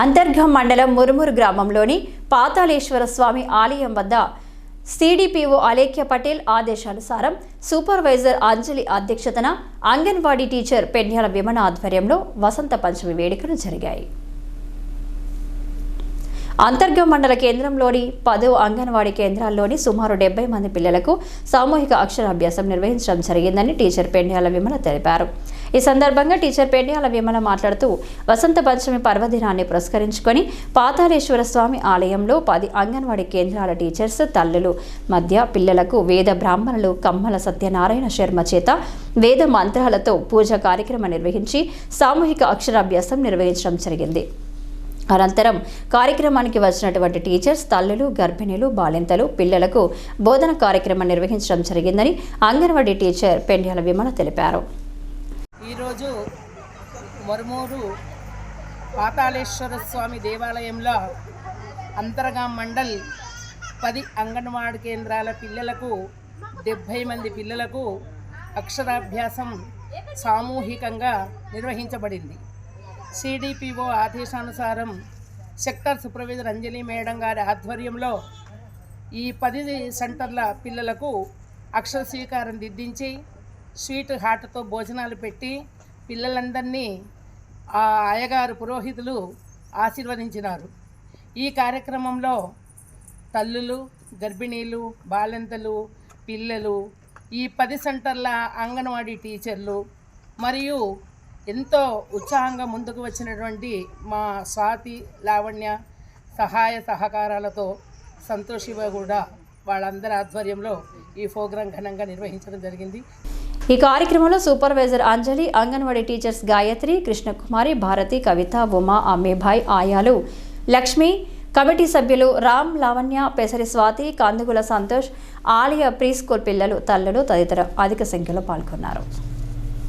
అంతర్గం మండలం మురుమురు గ్రామంలోని పాతాళేశ్వర స్వామి ఆలయం వద్ద సిడిపిఓ అలేఖ్య పటేల్ ఆదేశానుసారం సూపర్వైజర్ అంజలి అధ్యక్షతన అంగన్వాడీ టీచర్ పెన్యాల విమన ఆధ్వర్యంలో వసంత పంచమి వేడుకలు జరిగాయి. అంతర్గం మండల కేంద్రంలోని పదో అంగన్వాడీ కేంద్రాల్లోని సుమారు డెబ్బై మంది పిల్లలకు సామూహిక అక్షరాభ్యాసం నిర్వహించడం జరిగిందని టీచర్ పెండ్యాల విమల తెలిపారు. ఈ సందర్భంగా టీచర్ పెండ్యాల విమల మాట్లాడుతూ వసంత పంచమి పర్వదినాన్ని పురస్కరించుకొని పాతాళేశ్వర స్వామి ఆలయంలో పది అంగన్వాడీ కేంద్రాల టీచర్స్ తల్లులు మధ్య పిల్లలకు వేద బ్రాహ్మణులు కమ్మల సత్యనారాయణ శర్మ చేత వేద మంత్రాలతో పూజ కార్యక్రమం నిర్వహించి సామూహిక అక్షరాభ్యాసం నిర్వహించడం జరిగింది. అనంతరం కార్యక్రమానికి వచ్చినటువంటి టీచర్స్ తల్లులు గర్భిణీలు బాలింతలు పిల్లలకు బోధన కార్యక్రమం నిర్వహించడం జరిగిందని అంగన్వాడీ టీచర్ పెండ్యాల విమల తెలిపారు. ఈరోజు మరుమూరు పాతాళేశ్వర స్వామి దేవాలయంలో అంతర్గా మండల్ పది అంగన్వాడి కేంద్రాల పిల్లలకు డెబ్భై మంది పిల్లలకు అక్షరాభ్యాసం సామూహికంగా నిర్వహించబడింది. సిడిపిఓ ఆదేశానుసారం సెక్టర్ సూపర్వైజర్ అంజలి మేడం గారి ఆధ్వర్యంలో ఈ పది సెంటర్ల పిల్లలకు అక్షర స్వీకారం దిద్దించి స్వీట్ హార్ట్తో భోజనాలు పెట్టి పిల్లలందరినీ ఆ అయ్యగారు పురోహితులు ఆశీర్వదించినారు. ఈ కార్యక్రమంలో తల్లులు గర్భిణీలు బాలింతలు పిల్లలు ఈ పది సెంటర్ల అంగన్వాడీ టీచర్లు మరియు ఎంతో ఉత్సాహంగా ముందుకు వచ్చినటువంటి మా స్వాతి లావణ్య సహాయ సహకారాలతో సంతోషివ కూడా వాళ్ళందరి ఆధ్వర్యంలో ఈ ప్రోగ్రాం ఘనంగా నిర్వహించడం జరిగింది. ఈ కార్యక్రమంలో సూపర్వైజర్ అంజలి అంగన్వాడీ టీచర్స్ గాయత్రి కృష్ణకుమారి భారతి కవిత ఉమా అమ్మేభాయ్ ఆయాలు లక్ష్మి కమిటీ సభ్యులు రామ్ లావణ్య పెసరి స్వాతి కందుగుల సంతోష్ ఆలయ ప్రీ స్కూల్ పిల్లలు తల్లులు తదితర అధిక సంఖ్యలో పాల్గొన్నారు.